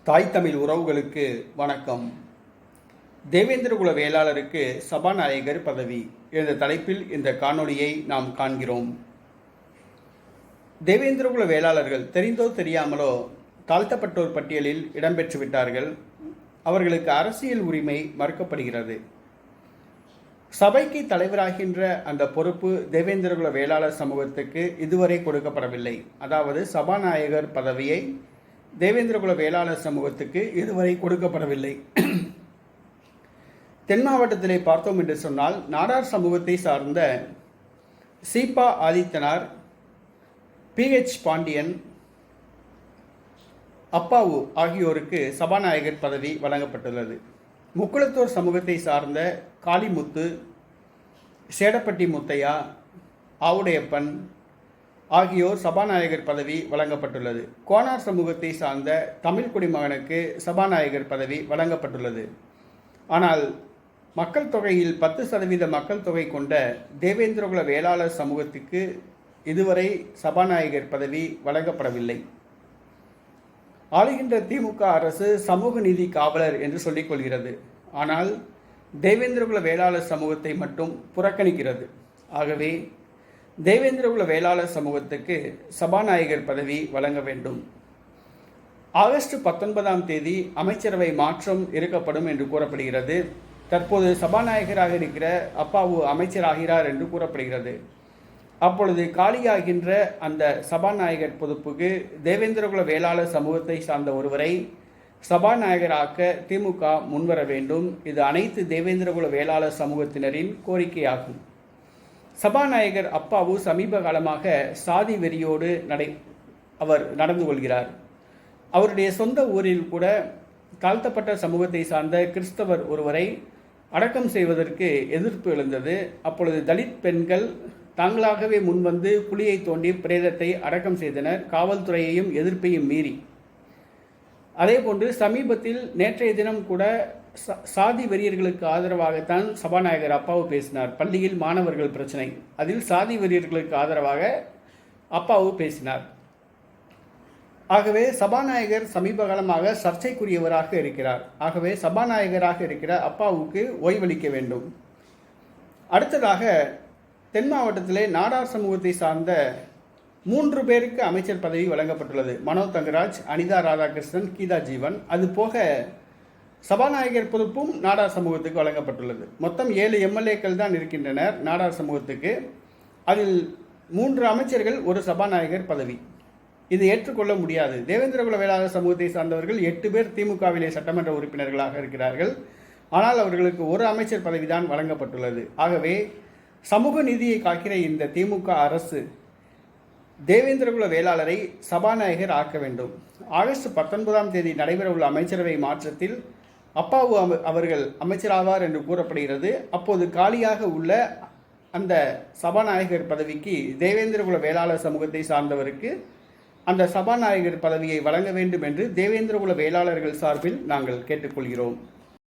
தாய் தமிழ் உறவுகளுக்கு வணக்கம். தேவேந்திரகுல வேளாளருக்கு சபாநாயகர் பதவி. என்ற தலைப்பில் இந்த காணொளியை நாம் காண்கிறோம். தேவேந்திரகுல வேளாளர்கள் தெரிந்தோ தெரியாமலோ தாழ்த்தப்பட்டோர் பட்டியலில் இடம்பெற்று விட்டார்கள். அவர்களுக்கு அரசியல் உரிமை மறுக்கப்படுகிறது. சபைக்கு தலைவராகின்ற அந்த பொறுப்பு தேவேந்திரகுல வேளாளர் சமூகத்துக்கு இதுவரை கொடுக்கப்படவில்லை. அதாவது சபாநாயகர் பதவியை தேவேந்திரகுல வேளாளர் சமூகத்துக்கு இதுவரை கொடுக்கப்படவில்லை. தென் மாவட்டத்திலே பார்த்தோம் என்று சொன்னால் நாடார் சமூகத்தை சார்ந்த சீபா ஆதித்தனார் பிஹெச் பாண்டியன் அப்பாவு ஆகியோருக்கு சபாநாயகர் பதவி வழங்கப்பட்டுள்ளது. முக்குளத்தூர் சமூகத்தை சார்ந்த காளிமுத்து சேடப்பட்டி முத்தையா ஆவுடையப்பன் ஆகியோர் சபாநாயகர் பதவி வழங்கப்பட்டுள்ளது. கோனார் சமூகத்தை சார்ந்த தமிழ் குடிமகனுக்கு சபாநாயகர் பதவி வழங்கப்பட்டுள்ளது. ஆனால் மக்கள் தொகையில் பத்து சதவீத மக்கள் தொகை கொண்ட தேவேந்திரகுல வேளாளர் சமூகத்துக்கு இதுவரை சபாநாயகர் பதவி வழங்கப்படவில்லை. ஆளுகின்ற திமுக அரசு சமூக நீதி காவலர் என்று சொல்லிக் கொள்கிறது. ஆனால் தேவேந்திரகுல வேளாளர் சமூகத்தை மட்டும் புறக்கணிக்கிறது. ஆகவே தேவேந்திரகுல வேளாளர் சமூகத்துக்கு சபாநாயகர் பதவி வழங்க வேண்டும். ஆகஸ்ட் பத்தொன்பதாம் தேதி அமைச்சரவை மாற்றம் இருக்கப்படும் என்று கூறப்படுகிறது. தற்போது சபாநாயகராக இருக்கிற அப்பாவு அமைச்சராகிறார் என்று கூறப்படுகிறது. அப்பொழுது காலியாகின்ற அந்த சபாநாயகர் பொதுப்புக்கு தேவேந்திரகுல வேளாளர் சமூகத்தை சார்ந்த ஒருவரை சபாநாயகராக்க திமுக முன்வர வேண்டும். இது அனைத்து தேவேந்திரகுல வேளாளர் சமூகத்தினரின் கோரிக்கையாகும். சபாநாயகர் அப்பாவு சமீப காலமாக சாதி வெறியோடு நடை அவர் நடந்து கொள்கிறார். அவருடைய சொந்த ஊரில் கூட தாழ்த்தப்பட்ட சமூகத்தை சார்ந்த கிறிஸ்தவர் ஒருவரை அடக்கம் செய்வதற்கு எதிர்ப்பு எழுந்தது. அப்பொழுது தலித் பெண்கள் தாங்களாகவே முன்வந்து குழியை தோண்டி பிரேதத்தை அடக்கம் செய்தனர். காவல்துறையையும் எதிர்ப்பையும் மீறி. அதேபோன்று சமீபத்தில் நேற்றைய தினம் கூட சாதி வெறியர்களுக்கு ஆதரவாகத்தான் சபாநாயகர் அப்பாவு பேசினார். பள்ளியில் மாணவர்கள் பிரச்சனை. அதில் சாதி வெறியர்களுக்கு ஆதரவாக அப்பாவு பேசினார். ஆகவே சபாநாயகர் சமீப காலமாக சர்ச்சைக்குரியவராக இருக்கிறார். ஆகவே சபாநாயகராக இருக்கிற அப்பாவுக்கு ஓய்வளிக்க வேண்டும். அடுத்ததாக தென் மாவட்டத்திலே நாடார் சமூகத்தை சார்ந்த மூன்று பேருக்கு அமைச்சர் பதவி வழங்கப்பட்டுள்ளது. மனோ தங்கராஜ் அனிதா ராதாகிருஷ்ணன் கீதா ஜீவன். அது போக சபாநாயகர் பொறுப்பும் நாடார் சமூகத்துக்கு வழங்கப்பட்டுள்ளது. மொத்தம் ஏழு எம்எல்ஏக்கள் தான் இருக்கின்றனர் நாடார் சமூகத்துக்கு. அதில் மூன்று அமைச்சர்கள் ஒரு சபாநாயகர் பதவி. இது ஏற்றுக்கொள்ள முடியாது. தேவேந்திரகுல வேளாளர் சமூகத்தை சார்ந்தவர்கள் எட்டு பேர் திமுகவிலே சட்டமன்ற உறுப்பினர்களாக இருக்கிறார்கள். ஆனால் அவர்களுக்கு ஒரு அமைச்சர் பதவிதான் வழங்கப்பட்டுள்ளது. ஆகவே சமூக நீதியை காக்கிற இந்த திமுக அரசு தேவேந்திரகுல வேளாளரை சபாநாயகர் ஆக்க வேண்டும். ஆகஸ்ட் பத்தொன்பதாம் தேதி நடைபெறவுள்ள அமைச்சரவை மாற்றத்தில் அப்பாவு அவர்கள் அமைச்சராவார் என்று கூறப்படுகிறது. அப்போது காலியாக உள்ள அந்த சபாநாயகர் பதவிக்கு தேவேந்திரகுல வேளாளர் சமூகத்தை சார்ந்தவருக்கு அந்த சபாநாயகர் பதவியை வழங்க வேண்டும் என்று தேவேந்திரகுல வேளாளர்கள் சார்பில் நாங்கள் கேட்டுக்கொள்கிறோம்.